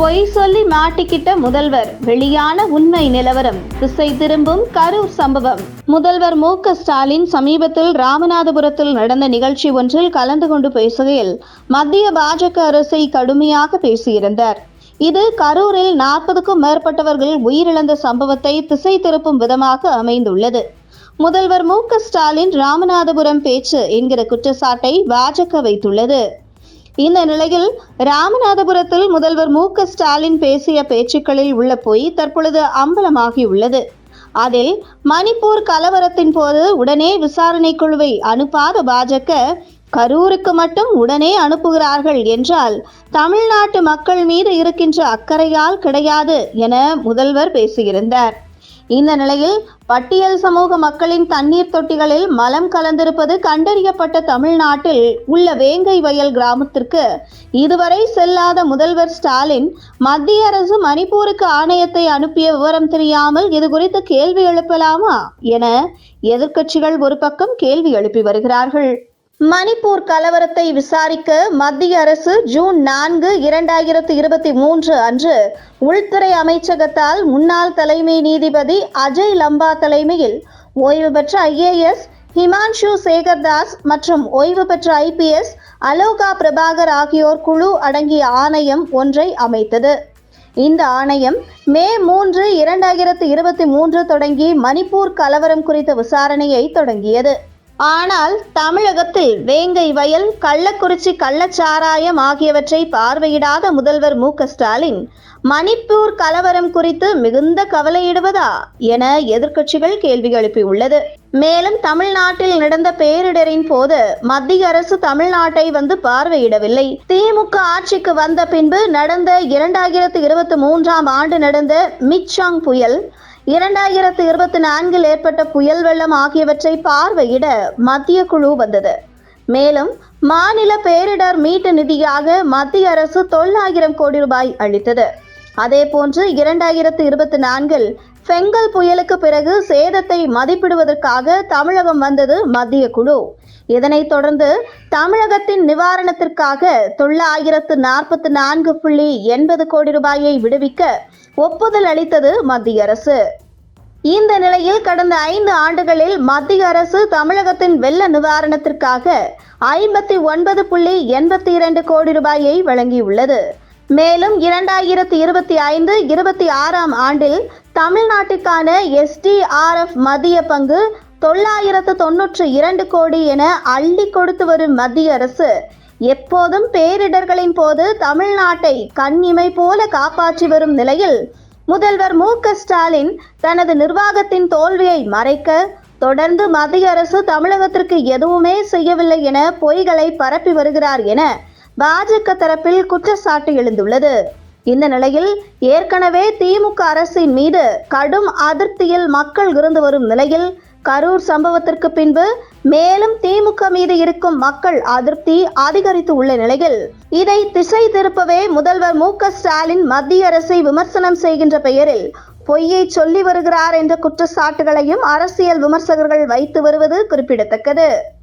பொய் சொல்லி மாட்டிக்கிட்ட முதல்வர் வெளியான உண்மை நிலவரம் திசை திரும்பும் கரூர் சம்பவம். முதல்வர் மு க ஸ்டாலின் சமீபத்தில் ராமநாதபுரத்தில் நடந்த நிகழ்ச்சி ஒன்றில் கலந்து கொண்டு பேசுகையில் மத்திய பாஜக அரசை கடுமையாக பேசியிருந்தார். இது கரூரில் நாற்பதுக்கும் மேற்பட்டவர்கள் உயிரிழந்த சம்பவத்தை திசை திருப்பும் விதமாக அமைந்துள்ளது. முதல்வர் மு க ஸ்டாலின் ராமநாதபுரம் பேச்சு என்கிற குற்றச்சாட்டை பாஜக வைத்துள்ளது. இந்த நிலையில் ராமநாதபுரத்தில் முதல்வர் மு ஸ்டாலின் பேசிய பேச்சுக்களில் உள்ள பொய் தற்பொழுது அம்பலமாகியுள்ளது அதில் மணிப்பூர் கலவரத்தின் போது உடனே விசாரணை குழுவை அனுப்பாத பாஜக கரூருக்கு மட்டும் உடனே அனுப்புகிறார்கள் என்றால் தமிழ்நாட்டு மக்கள் மீது இருக்கின்ற அக்கறையால் கிடையாது என முதல்வர் பேசியிருந்தார். இந்த நிலையில் பட்டியல் சமூக மக்களின் தண்ணீர் தொட்டிகளில் மலம் கலந்திருப்பது கண்டறியப்பட்ட தமிழ்நாட்டில் உள்ள வேங்கை வயல் கிராமத்திற்கு இதுவரை செல்லாத முதல்வர் ஸ்டாலின் மத்திய அரசு மணிப்பூருக்கு ஆணையத்தை அனுப்பிய விவரம் தெரியாமல் இது குறித்து கேள்வி எழுப்பலாமா என எதிர்க்கட்சிகள் ஒரு பக்கம் கேள்வி எழுப்பி வருகிறார்கள். மணிப்பூர் கலவரத்தை விசாரிக்க மத்திய அரசு ஜூன் நான்கு இரண்டாயிரத்து இருபத்தி மூன்று அன்று உள்துறை அமைச்சகத்தால் முன்னாள் தலைமை நீதிபதி அஜய் லம்பா தலைமையில் ஓய்வு பெற்ற ஐஏஎஸ் ஹிமான்ஷு சேகர் தாஸ் மற்றும் ஓய்வு பெற்ற ஐபிஎஸ் அலோகா பிரபாகர் ஆகியோர் குழு அடங்கிய ஆணையம் ஒன்றை அமைத்தது. இந்த ஆணையம் மே மூன்று இரண்டாயிரத்து இருபத்தி மூன்று தொடங்கி மணிப்பூர் கலவரம் குறித்த விசாரணையை தொடங்கியது. ஆனால் தமிழகத்தில் வேங்கை வயல் கள்ளக்குறிச்சி கள்ளச்சாராயம் ஆகியவற்றை பார்வையிடாத முதல்வர் மு ஸ்டாலின் மணிப்பூர் கலவரம் குறித்து மிகுந்த கவலையிடுவதா என எதிர்க்கட்சிகள் கேள்வி எழுப்பியுள்ளது. மேலும் தமிழ்நாட்டில் நடந்த பேரிடரின் போது மத்திய அரசு தமிழ்நாட்டை வந்து பார்வையிடவில்லை. திமுக ஆட்சிக்கு வந்த பின்பு நடந்த இரண்டாயிரத்து இருபத்தி மூன்றாம் ஆண்டு நடந்த மிச்சாங் புயல் இரண்டாயிரத்து இருபத்தி நான்கில் ஏற்பட்ட புயல் வெள்ளம் ஆகியவற்றை பார்வையிட மத்திய குழு வந்தது. மேலும் மாநில பேரிடர் மீட்டு நிதியாக மத்திய அரசு தொள்ளாயிரம் கோடி ரூபாய் அளித்தது. அதேபோன்று இரண்டாயிரத்து இருபத்தி நான்கில் பெங்கல் புயலுக்கு பிறகு சேதத்தை மதிப்பிடுவதற்காக தமிழகம் வந்தது மத்திய குழு. இதனைத் தொடர்ந்து தமிழகத்தின் நிவாரணத்திற்காக தொள்ளாயிரத்து நாற்பத்தி நான்கு புள்ளி எண்பது கோடி ரூபாயை விடுவிக்க ஒப்புதல் அளித்தது மத்திய அரசு. இந்த நிலையில் கடந்த ஐந்து ஆண்டுகளில் மத்திய அரசு தமிழகத்தின் வெள்ள நிவாரணத்திற்காக ஐம்பத்தி ஒன்பது புள்ளி எண்பத்தி இரண்டு கோடி ரூபாயை வழங்கியுள்ளது. மேலும் இரண்டாயிரத்தி இருபத்தி ஐந்து இருபத்தி ஆறாம் ஆண்டில் தமிழ்நாட்டுக்கான எஸ்டிஆர்எஃப் மத்திய பங்கு தொள்ளாயிரத்து தொன்னூற்று இரண்டு கோடி என அள்ளி கொடுத்து வரும் மத்திய அரசு. எப்போதும் பேரிடர்களின் போது தமிழ்நாட்டை கண்ணிமை போல காப்பாற்றி வரும் நிலையில் முதல்வர் மு க ஸ்டாலின் தனது நிர்வாகத்தின் தோல்வியை மறைக்க தொடர்ந்து மத்திய அரசு தமிழகத்திற்கு எதுவுமே செய்யவில்லை என பொய்களை பரப்பி வருகிறார் என பாஜக தரப்பில் குற்றச்சாட்டு எழுந்துள்ளது. இந்த நிலையில் ஏற்கனவே திமுக அரசின் மீது கடும் அதிருப்தியில் மக்கள் இருந்து வரும் நிலையில் கரூர் சம்பவத்திற்கு பின்பு மேலும் திமுக மீது இருக்கும் மக்கள் அதிருப்தி அதிகரித்து உள்ள நிலையில் இதை திசை திருப்பவே முதல்வர் மு ஸ்டாலின் மத்திய அரசை விமர்சனம் செய்கின்ற பெயரில் பொய்யை சொல்லி வருகிறார் என்ற குற்றச்சாட்டுகளையும் அரசியல் விமர்சகர்கள் வைத்து வருவது குறிப்பிடத்தக்கது.